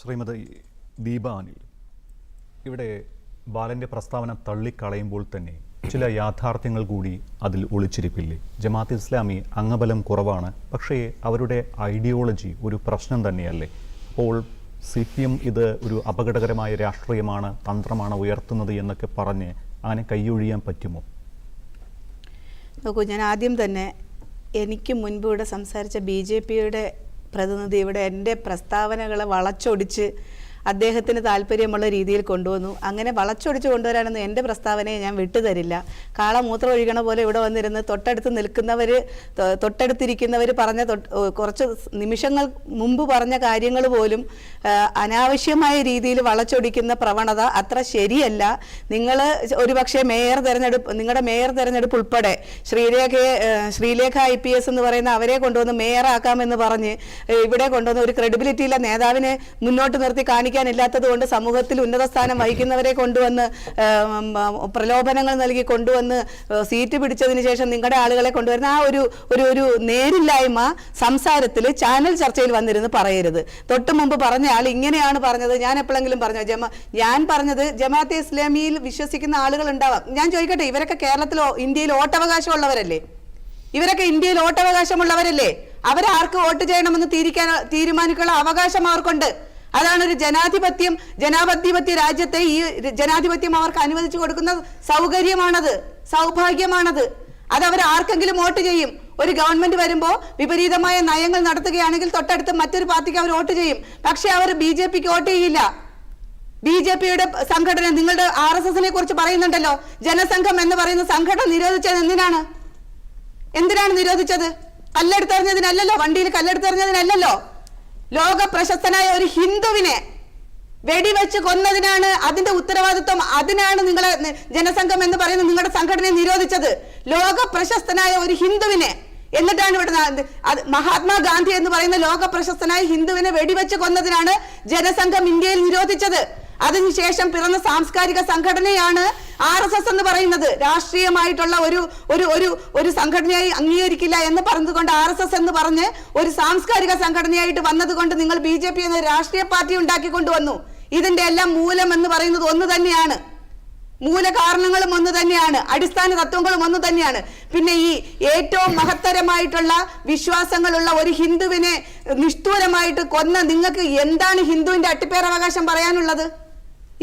ശ്രീമതി ദീപ അനിൽ ഇവിടെ ബാലന്റെ പ്രസ്താവന തള്ളിക്കളയുമ്പോൾ തന്നെ ചില യാഥാർത്ഥ്യങ്ങൾ കൂടി അതിൽ ഒളിച്ചിരിപ്പില്ലേ? ജമാഅത്ത് ഇസ്ലാമി അംഗബലം കുറവാണ് പക്ഷേ അവരുടെ ഐഡിയോളജി ഒരു പ്രശ്നം തന്നെയല്ലേ? അപ്പോൾ സി പി എം ഇത് ഒരു അപകടകരമായ രാഷ്ട്രീയമാണ് തന്ത്രമാണ് ഉയർത്തുന്നത് എന്നൊക്കെ പറഞ്ഞ് അങ്ങനെ കൈയൊഴിയാൻ പറ്റുമോ? നോക്കൂ ഞാൻ ആദ്യം തന്നെ എനിക്ക് മുൻപ് ഇവിടെ സംസാരിച്ച ബി ജെ പിയുടെ പ്രതിനിധി ഇവിടെ എന്റെ പ്രസ്താവനകളെ വളച്ചൊടിച്ച് അദ്ദേഹത്തിന് താല്പര്യമുള്ള രീതിയിൽ കൊണ്ടുവന്നു. അങ്ങനെ വളച്ചൊടിച്ച് കൊണ്ടുവരാനൊന്നും എന്റെ പ്രസ്താവനയെ ഞാൻ വിട്ടുതരില്ല. കാള മൂത്രം ഒഴിക്കണ പോലെ ഇവിടെ വന്നിരുന്ന് തൊട്ടടുത്ത് നിൽക്കുന്നവർ തൊട്ടടുത്തിരിക്കുന്നവർ പറഞ്ഞ കുറച്ച് നിമിഷങ്ങൾ മുമ്പ് പറഞ്ഞ കാര്യങ്ങൾ പോലും അനാവശ്യമായ രീതിയിൽ വളച്ചൊടിക്കുന്ന പ്രവണത അത്ര ശരിയല്ല. നിങ്ങൾ ഒരുപക്ഷെ മേയർ തെരഞ്ഞെടുപ്പ് നിങ്ങളുടെ മേയർ തെരഞ്ഞെടുപ്പ് ഉൾപ്പെടെ ശ്രീരേഖയെ ആ, ശ്രീലേഖ ഐ പി എസ് എന്ന് പറയുന്ന അവരെ കൊണ്ടുവന്ന് മേയറാക്കാമെന്ന് പറഞ്ഞ് ഇവിടെ കൊണ്ടുവന്ന് ഒരു ക്രെഡിബിലിറ്റിയിലെ നേതാവിനെ മുന്നോട്ട് നിർത്തി കാണിക്കാനില്ലാത്തത് കൊണ്ട് സമൂഹത്തിൽ ഉന്നത സ്ഥാനം വഹിക്കുന്നവരെ കൊണ്ടുവന്ന് പ്രലോഭനങ്ങൾ നൽകി കൊണ്ടുവന്ന് സീറ്റ് പിടിച്ചതിന് ശേഷം നിങ്ങളുടെ ആളുകളെ കൊണ്ടുവരുന്ന ആ ഒരു ഒരു ഒരു നേരില്ലായ്മ സംസാരത്തിൽ ചാനൽ ചർച്ചയിൽ വന്നിരുന്ന് പറയരുത്. തൊട്ട് മുമ്പ് പറഞ്ഞ ആൾ ഇങ്ങനെയാണ് പറഞ്ഞത് ഞാൻ എപ്പോഴെങ്കിലും പറഞ്ഞു? ജമ ഞാൻ പറഞ്ഞത് ജമാഅത്തെ ഇസ്ലാമിയിൽ വിശ്വസിക്കുന്ന ആളുകൾ ഉണ്ടാവാം. ഞാൻ ചോദിക്കട്ടെ ഇവരൊക്കെ കേരളത്തിലോ ഇന്ത്യയിൽ ഓട്ടവകാശമുള്ളവരല്ലേ ഇവരൊക്കെ ഇന്ത്യയിൽ ഓട്ടവകാശമുള്ളവരല്ലേ അവരാർക്ക് വോട്ട് ചെയ്യണമെന്ന് തീരുമാനിക്കാനുള്ള അവകാശം അവർക്കുണ്ട് അതാണ് ഒരു ജനാധിപത്യം ജനാധിപത്യ രാജ്യത്തെ ഈ ജനാധിപത്യം അവർക്ക് അനുവദിച്ചു കൊടുക്കുന്ന സൗകര്യമാണത് സൗഭാഗ്യമാണത്. അത് അവർ ആർക്കെങ്കിലും വോട്ട് ചെയ്യും. ഒരു ഗവൺമെന്റ് വരുമ്പോൾ വിപരീതമായ നയങ്ങൾ നടത്തുകയാണെങ്കിൽ തൊട്ടടുത്ത് മറ്റൊരു പാർട്ടിക്ക് അവർ വോട്ട് ചെയ്യും. പക്ഷെ അവർ ബി ജെ പിക്ക് വോട്ട് ചെയ്യില്ല. ബി ജെ പിയുടെ സംഘടന നിങ്ങളുടെ ആർ എസ് എസിനെ കുറിച്ച് പറയുന്നുണ്ടല്ലോ. ജനസംഘം എന്ന് പറയുന്ന സംഘടന നിരോധിച്ചത് എന്തിനാണ്? എന്തിനാണ് നിരോധിച്ചത്? കല്ലെടുത്തെറിഞ്ഞതിനല്ലല്ലോ? വണ്ടിയിൽ കല്ലെടുത്തെറിഞ്ഞതിനല്ലല്ലോ? ലോക പ്രശസ്തനായ ഒരു ഹിന്ദുവിനെ വെടിവെച്ച് കൊന്നതിനാണ് അതിന്റെ ഉത്തരവാദിത്വം അതിനാണ് നിങ്ങളെ ജനസംഘം എന്ന് പറയുന്ന നിങ്ങളുടെ സംഘടനയെ നിരോധിച്ചത്. ലോക പ്രശസ്തനായ ഒരു ഹിന്ദുവിനെ എന്നിട്ടാണ് ഇവിടെ മഹാത്മാഗാന്ധി എന്ന് പറയുന്ന ലോക പ്രശസ്തനായ ഹിന്ദുവിനെ വെടിവെച്ച് കൊന്നതിനാണ് ജനസംഘം ഇന്ത്യയിൽ നിരോധിച്ചത്. അതിനുശേഷം പിറന്ന സാംസ്കാരിക സംഘടനയാണ് ആർ എസ് എസ് എന്ന് പറയുന്നത്. രാഷ്ട്രീയമായിട്ടുള്ള ഒരു ഒരു ഒരു ഒരു സംഘടനയായി അംഗീകരിക്കില്ല എന്ന് പറഞ്ഞുകൊണ്ട് ആർ എസ് എസ് എന്ന് പറഞ്ഞ് ഒരു സാംസ്കാരിക സംഘടനയായിട്ട് വന്നതുകൊണ്ട് നിങ്ങൾ ബി ജെ പി എന്ന രാഷ്ട്രീയ പാർട്ടി ഉണ്ടാക്കിക്കൊണ്ടുവന്നു ഇതിന്റെ എല്ലാം മൂലം എന്ന് പറയുന്നത് ഒന്ന് തന്നെയാണ്. മൂല കാരണങ്ങളും ഒന്ന് തന്നെയാണ്. അടിസ്ഥാന തത്വങ്ങളും ഒന്ന് തന്നെയാണ്. പിന്നെ ഈ ഏറ്റവും മഹത്തരമായിട്ടുള്ള വിശ്വാസങ്ങളുള്ള ഒരു ഹിന്ദുവിനെ നിഷ്ഠൂരമായിട്ട് കൊന്ന നിങ്ങൾക്ക് എന്താണ് ഹിന്ദുവിന്റെ അട്ടിപ്പേറവകാശം പറയാനുള്ളത്?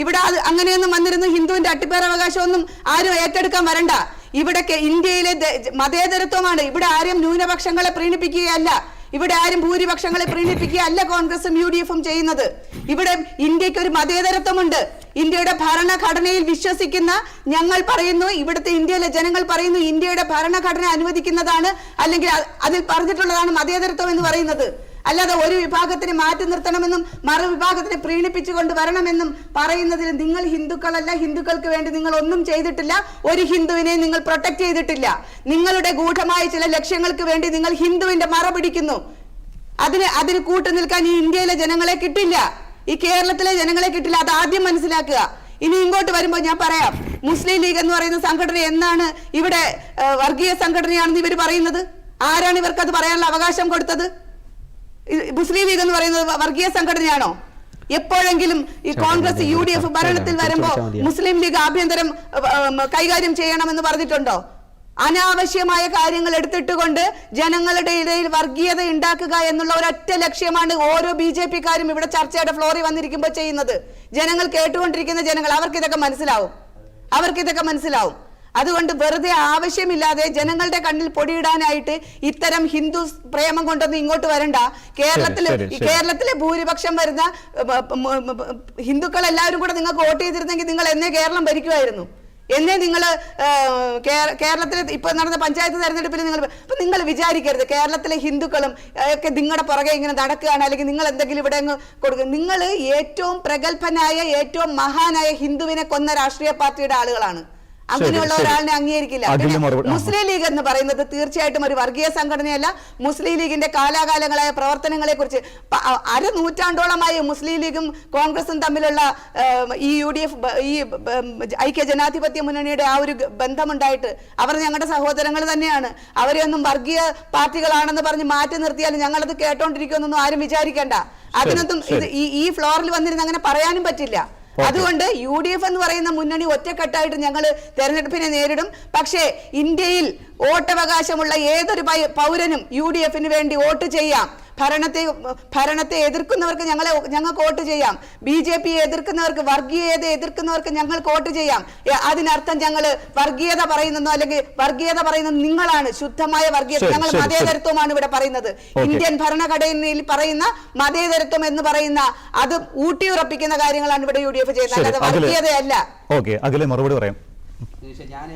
ഇവിടെ അങ്ങനെയൊന്നും വന്നിരുന്നു. ഹിന്ദുവിന്റെ അട്ടിപ്പേറവകാശമൊന്നും ആരും ഏറ്റെടുക്കാൻ വരണ്ട. ഇവിടെ ഇന്ത്യയിലെ മതേതരത്വമാണ്. ഇവിടെ ആരും ന്യൂനപക്ഷങ്ങളെ പ്രീണിപ്പിക്കുകയല്ല. ഇവിടെ ആരും ഭൂരിപക്ഷങ്ങളെ പ്രീണിപ്പിക്കുകയല്ല കോൺഗ്രസും യു ഡി എഫും ചെയ്യുന്നത്. ഇവിടെ ഇന്ത്യയ്ക്ക് ഒരു മതേതരത്വമുണ്ട്. ഇന്ത്യയുടെ ഭരണഘടനയിൽ വിശ്വസിക്കുന്ന ഞങ്ങൾ പറയുന്നു ഇവിടുത്തെ ഇന്ത്യയിലെ ജനങ്ങൾ പറയുന്നു ഇന്ത്യയുടെ ഭരണഘടന അനുവദിക്കുന്നതാണ് അല്ലെങ്കിൽ അതിൽ പറഞ്ഞിട്ടുള്ളതാണ് മതേതരത്വം എന്ന് പറയുന്നത്. അല്ലാതെ ഒരു വിഭാഗത്തിന് മാറ്റി നിർത്തണമെന്നും മറുവിഭാഗത്തിനെ പ്രീണിപ്പിച്ചുകൊണ്ട് വരണമെന്നും പറയുന്നതിൽ നിങ്ങൾ ഹിന്ദുക്കളല്ല ഹിന്ദുക്കൾക്ക് വേണ്ടി നിങ്ങൾ ഒന്നും ചെയ്തിട്ടില്ല ഒരു ഹിന്ദുവിനെ നിങ്ങൾ പ്രൊട്ടക്ട് ചെയ്തിട്ടില്ല. നിങ്ങളുടെ ഗൂഢമായ ചില ലക്ഷ്യങ്ങൾക്ക് വേണ്ടി നിങ്ങൾ ഹിന്ദുവിന്റെ മറ പിടിക്കുന്നു. അതിന് അതിന് കൂട്ടു നിൽക്കാൻ ഈ ഇന്ത്യയിലെ ജനങ്ങളെ കിട്ടില്ല. ഈ കേരളത്തിലെ ജനങ്ങളെ കിട്ടില്ല. അത് ആദ്യം മനസ്സിലാക്കുക. ഇനി ഇങ്ങോട്ട് വരുമ്പോൾ ഞാൻ പറയാം. മുസ്ലിം ലീഗ് എന്ന് പറയുന്ന സംഘടന എന്നാണ് ഇവിടെ വർഗീയ സംഘടനയാണെന്ന് ഇവർ പറയുന്നത്? ആരാണ് ഇവർക്ക് അത് പറയാനുള്ള അവകാശം കൊടുത്തത്? മുസ്ലിം ലീഗ് എന്ന് പറയുന്നത് വർഗീയ സംഘടനയാണോ? എപ്പോഴെങ്കിലും ഈ കോൺഗ്രസ് യു ഡി എഫ് ഭരണത്തിൽ വരുമ്പോ മുസ്ലിം ലീഗ് ആഭ്യന്തരം കൈകാര്യം ചെയ്യണമെന്ന് പറഞ്ഞിട്ടുണ്ടോ? അനാവശ്യമായ കാര്യങ്ങൾ എടുത്തിട്ടുകൊണ്ട് ജനങ്ങളുടെ ഇടയിൽ വർഗീയത ഉണ്ടാക്കുക എന്നുള്ള ഒരൊറ്റ ലക്ഷ്യമാണ് ഓരോ ബി ജെ പിക്കാരും ഇവിടെ ചർച്ചയുടെ ഫ്ലോറിൽ വന്നിരിക്കുമ്പോൾ ചെയ്യുന്നത്. ജനങ്ങൾ കേട്ടുകൊണ്ടിരിക്കുന്ന ജനങ്ങൾ അവർക്ക് ഇതൊക്കെ മനസ്സിലാവും. അവർക്ക് ഇതൊക്കെ മനസ്സിലാവും. അതുകൊണ്ട് വെറുതെ ആവശ്യമില്ലാതെ ജനങ്ങളുടെ കണ്ണിൽ പൊടിയിടാനായിട്ട് ഇത്തരം ഹിന്ദു പ്രേമം കൊണ്ടൊന്നും ഇങ്ങോട്ട് വരണ്ട. കേരളത്തിൽ കേരളത്തിലെ ഭൂരിപക്ഷം വരുന്ന ഹിന്ദുക്കൾ എല്ലാവരും കൂടെ നിങ്ങൾക്ക് വോട്ട് ചെയ്തിരുന്നെങ്കിൽ നിങ്ങൾ എന്നേ കേരളം ഭരിക്കുമായിരുന്നു. എന്നേ നിങ്ങൾ കേരളത്തിലെ ഇപ്പൊ നടന്ന പഞ്ചായത്ത് തെരഞ്ഞെടുപ്പിൽ നിങ്ങൾ അപ്പൊ നിങ്ങൾ വിചാരിക്കരുത്. കേരളത്തിലെ ഹിന്ദുക്കളും ഒക്കെ നിങ്ങളുടെ പുറകെ ഇങ്ങനെ നടക്കുകയാണ്. അല്ലെങ്കിൽ നിങ്ങൾ എന്തെങ്കിലും ഇവിടെ അങ്ങ് കൊടുക്കുക നിങ്ങൾ ഏറ്റവും പ്രഗത്ഭനായ ഏറ്റവും മഹാനായ ഹിന്ദുവിനെ കൊന്ന രാഷ്ട്രീയ പാർട്ടിയുടെ ആളുകളാണ്. അങ്ങനെയുള്ള. ഒരാളിനെ അംഗീകരിക്കില്ല. മുസ്ലിം ലീഗ് എന്ന് പറയുന്നത് തീർച്ചയായിട്ടും ഒരു വർഗീയ സംഘടനയല്ല മുസ്ലിം ലീഗിന്റെ കാലാകാലങ്ങളായ പ്രവർത്തനങ്ങളെ കുറിച്ച് അര നൂറ്റാണ്ടോളമായി മുസ്ലിം ലീഗും കോൺഗ്രസും തമ്മിലുള്ള ഈ യു ഡി എഫ് ഈ ഐക്യ ജനാധിപത്യ മുന്നണിയുടെ ആ ഒരു ബന്ധമുണ്ടായിട്ട് അവർ ഞങ്ങളുടെ സഹോദരങ്ങൾ തന്നെയാണ് അവരെ ഒന്നും വർഗീയ പാർട്ടികളാണെന്ന് പറഞ്ഞ് മാറ്റി നിർത്തിയാൽ ഞങ്ങളത് കേട്ടോണ്ടിരിക്കുമെന്നൊന്നും ആരും വിചാരിക്കേണ്ട അതിനൊന്നും ഇത് ഈ ഈ ഫ്ലോറിൽ വന്നിരുന്ന് അങ്ങനെ പറയാനും പറ്റില്ല. അതുകൊണ്ട് യു ഡി എഫ് എന്ന് പറയുന്ന മുന്നണി ഒറ്റക്കെട്ടായിട്ട് ഞങ്ങൾ തെരഞ്ഞെടുപ്പിനെ നേരിടും. പക്ഷേ ഇന്ത്യയിൽ വോട്ടവകാശമുള്ള ഏതൊരു പൗരനും യു ഡി എഫിന് വേണ്ടി വോട്ട് ചെയ്യാം. ഭരണത്തെ ഭരണത്തെ എതിർക്കുന്നവർക്ക് ഞങ്ങളെ ഞങ്ങൾക്ക് വോട്ട് ചെയ്യാം. ബി ജെ പി എതിർക്കുന്നവർക്ക് വർഗീയത എതിർക്കുന്നവർക്ക് ഞങ്ങൾക്ക് വോട്ട് ചെയ്യാം. അതിനർത്ഥം ഞങ്ങൾ വർഗീയത പറയുന്നോ അല്ലെങ്കിൽ വർഗീയത പറയുന്നത് നിങ്ങളാണ്. ശുദ്ധമായ വർഗീയത. ഞങ്ങൾ. മതേതരത്വമാണ് ഇവിടെ പറയുന്നത്. ഇന്ത്യൻ ഭരണഘടനയിൽ പറയുന്ന മതേതരത്വം എന്ന് പറയുന്ന അത് ഊട്ടിയുറപ്പിക്കുന്ന കാര്യങ്ങളാണ് ഇവിടെ യു ഡി എഫ് ചെയ്യുന്നത്. അല്ലാതെ വർഗീയതയല്ല. ഓക്കെ അഖിലെ മറുപടി പറയാം. ഞാൻ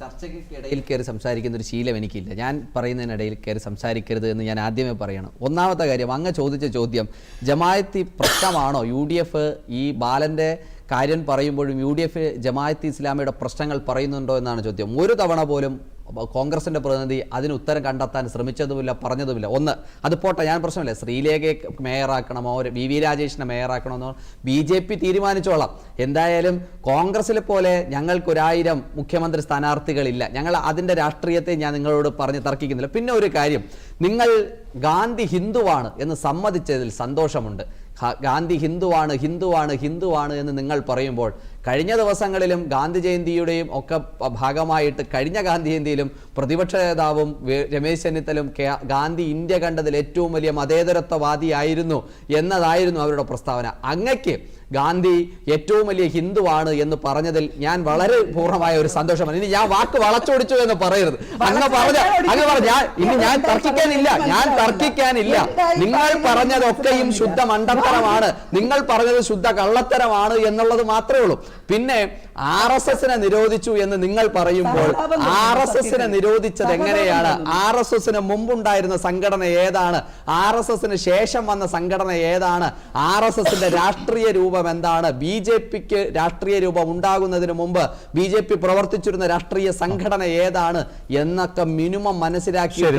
ചർച്ചയ്ക്കിടയിൽ കയറി സംസാരിക്കുന്ന ഒരു ശീലം എനിക്കില്ല. ഞാൻ പറയുന്നതിനിടയിൽ കയറി സംസാരിക്കരുത് എന്ന് ഞാൻ ആദ്യമേ പറയണം. ഒന്നാമത്തെ കാര്യം അങ്ങ് ചോദിച്ച ചോദ്യം ജമായത്തി പ്രശ്നമാണോ? യു ഡി എഫ് ഈ ബാലന്റെ കാര്യം പറയുമ്പോഴും യു ഡി എഫ് ജമായത്ത് ഇസ്ലാമിയുടെ പ്രശ്നങ്ങൾ പറയുന്നുണ്ടോ എന്നാണ് ചോദ്യം. ഒരു തവണ പോലും കോൺഗ്രസിന്റെ പ്രതിനിധി അതിന് ഉത്തരം കണ്ടെത്താൻ ശ്രമിച്ചതുമില്ല പറഞ്ഞതുമില്ല. ഒന്ന് അത് പോട്ടെ ഞാൻ പ്രശ്നമില്ല. ശ്രീലേഖയെ മേയറാക്കണമോ വി വി രാജേഷിനെ മേയറാക്കണമെന്നോ ബി ജെ പി തീരുമാനിച്ചോളാം. എന്തായാലും കോൺഗ്രസിലെ പോലെ ഞങ്ങൾക്കൊരായിരം മുഖ്യമന്ത്രി സ്ഥാനാർത്ഥികളില്ല. ഞങ്ങൾ അതിന്റെ രാഷ്ട്രീയത്തെ ഞാൻ നിങ്ങളോട് പറഞ്ഞ് തർക്കിക്കുന്നില്ല. പിന്നെ ഒരു കാര്യം നിങ്ങൾ ഗാന്ധി ഹിന്ദുവാണ് എന്ന് സമ്മതിച്ചതിൽ സന്തോഷമുണ്ട്. ഗാന്ധി ഹിന്ദുവാണ് ഹിന്ദുവാണ് ഹിന്ദുവാണ് എന്ന് നിങ്ങൾ പറയുമ്പോൾ കഴിഞ്ഞ ദിവസങ്ങളിലും ഗാന്ധി ജയന്തിയുടെയും ഒക്കെ ഭാഗമായിട്ട് കഴിഞ്ഞ ഗാന്ധി ജയന്തിയിലും പ്രതിപക്ഷ നേതാവും രമേശ് ചെന്നിത്തലും ഗാന്ധി ഇന്ത്യ കണ്ടതിൽ ഏറ്റവും വലിയ മതേതരത്വവാദിയായിരുന്നു എന്നതായിരുന്നു അവരുടെ പ്രസ്താവന. അങ്ങയ്ക്ക് ഗാന്ധി ഏറ്റവും വലിയ ഹിന്ദുവാണ് എന്ന് പറഞ്ഞതിൽ ഞാൻ വളരെ പൂർണമായ ഒരു സന്തോഷമാണ്. ഇനി ഞാൻ വാക്ക് വളച്ചൊടിച്ചു എന്ന് പറയരുത്. അങ്ങ് പറഞ്ഞ അങ്ങ് പറഞ്ഞ ഇനി ഞാൻ തർക്കിക്കാനില്ല. ഞാൻ തർക്കിക്കാനില്ല. നിങ്ങൾ പറഞ്ഞതൊക്കെയും ശുദ്ധ മണ്ടത്തരമാണ്. നിങ്ങൾ പറഞ്ഞത് ശുദ്ധ കള്ളത്തരമാണ് എന്നുള്ളത് മാത്രമേ ഉള്ളൂ. പിന്നെ ആർ എസ് എസിനെ നിരോധിച്ചു എന്ന് നിങ്ങൾ പറയുമ്പോൾ ആർ എസ് എസിനെ നിരോധിച്ചത് എങ്ങനെയാണ്? ആർ എസ് എസിന് മുമ്പുണ്ടായിരുന്ന സംഘടന ഏതാണ്? ആർ എസ് എസിന് ശേഷം വന്ന സംഘടന ഏതാണ്? ആർ എസ് എസിന്റെ രാഷ്ട്രീയ രൂപം എന്താണ്? ബി ജെ പിക്ക് രാഷ്ട്രീയ രൂപം ഉണ്ടാകുന്നതിന് മുമ്പ് ബി ജെ പി പ്രവർത്തിച്ചിരുന്ന രാഷ്ട്രീയ സംഘടന ഏതാണ് എന്നൊക്കെ മിനിമം മനസ്സിലാക്കി ഒരു.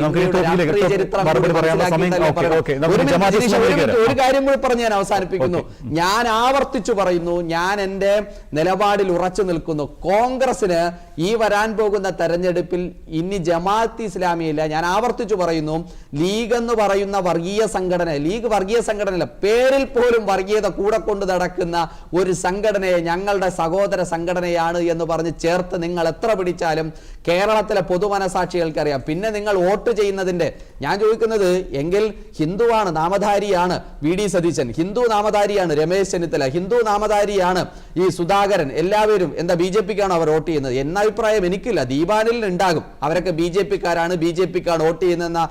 കാര്യം കൂടി പറഞ്ഞ് ഞാൻ അവസാനിപ്പിക്കുന്നു. ഞാൻ ആവർത്തിച്ചു പറയുന്നു ഞാൻ എന്റെ നിലപാടിൽ ഉറച്ചു നിൽക്കുന്നു. കോൺഗ്രസിന് ഈ വരാൻ പോകുന്ന തെരഞ്ഞെടുപ്പിൽ ഇനി ജമാഅത്ത് ഇസ്ലാമിയില്ല. ഞാൻ ആവർത്തിച്ചു പറയുന്നു ലീഗ് എന്ന് പറയുന്ന വർഗീയ സംഘടന ലീഗ് വർഗീയ സംഘടന പേരിൽ പോലും വർഗീയത കൂടെ കൊണ്ട് നടക്കുന്ന ഒരു സംഘടനയെ ഞങ്ങളുടെ സഹോദര സംഘടനയാണ് എന്ന് പറഞ്ഞ് ചേർത്ത് നിങ്ങൾ എത്ര പിടിച്ചാലും കേരളത്തിലെ പൊതുമനസാക്ഷികൾക്കറിയാം. പിന്നെ നിങ്ങൾ വോട്ട് ചെയ്യുന്നതിന്റെ ഞാൻ ചോദിക്കുന്നത് എങ്കിൽ ഹിന്ദുവാണ് നാമധാരിയാണ് വി ഡി സതീശൻ. ഹിന്ദു നാമധാരിയാണ് രമേശ് ചെന്നിത്തല. ഹിന്ദു നാമധാരിയാണ് ഈ സുധാകരൻ. എല്ലാവരും എന്താ ബി ജെ പിക്കാണ് അവർ വോട്ട് ചെയ്യുന്നത്? എന്ന അഭിപ്രായം എനിക്കില്ല. ദീപാനിൽ ഉണ്ടാകും. അവരൊക്കെ ബി ജെ പിക്കാരാണ്. ബി ജെ പിക്കാണ് വോട്ട് ചെയ്യുന്നതെന്ന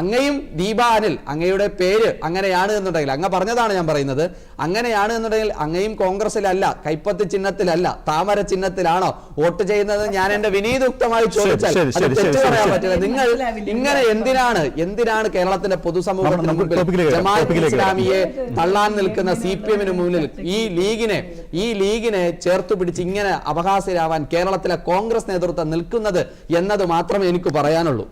അങ്ങയും ദീപാനിൽ. അങ്ങയുടെ പേര് അങ്ങനെയാണ് എന്നുണ്ടെങ്കിൽ അങ്ങ പറഞ്ഞതാണ് ഞാൻ പറയുന്നത്. അങ്ങനെയാണ് എന്നുണ്ടെങ്കിൽ അങ്ങയും കോൺഗ്രസിലല്ല കൈപ്പത്ത് ചിഹ്നത്തിലല്ല താമര ചിഹ്നത്തിലാണോ വോട്ട് ചെയ്യുന്നത്? ഞാൻ എന്റെ വിനീതയുക്തമായി ചോദിച്ചാൽ തെറ്റ് പറയാൻ. പറ്റില്ല. നിങ്ങൾ ഇങ്ങനെ എന്തിനാണ് എന്തിനാണ് കേരളത്തിന്റെ പൊതുസമൂഹത്തിന് മുമ്പിൽ ജമാഅത്ത് ഇസ്ലാമിയെ തള്ളാൻ നിൽക്കുന്ന സി പി എമ്മിന് മുന്നിൽ ഈ ലീഗിനെ ഈ ലീഗിനെ ചേർത്ത് പിടിച്ച് ഇങ്ങനെ അപഹാസ്യരാവാൻ കേരളത്തിലെ കോൺഗ്രസ് നേതൃത്വം നിൽക്കുന്നത് എന്നത് മാത്രമേ എനിക്ക് പറയാനുള്ളൂ.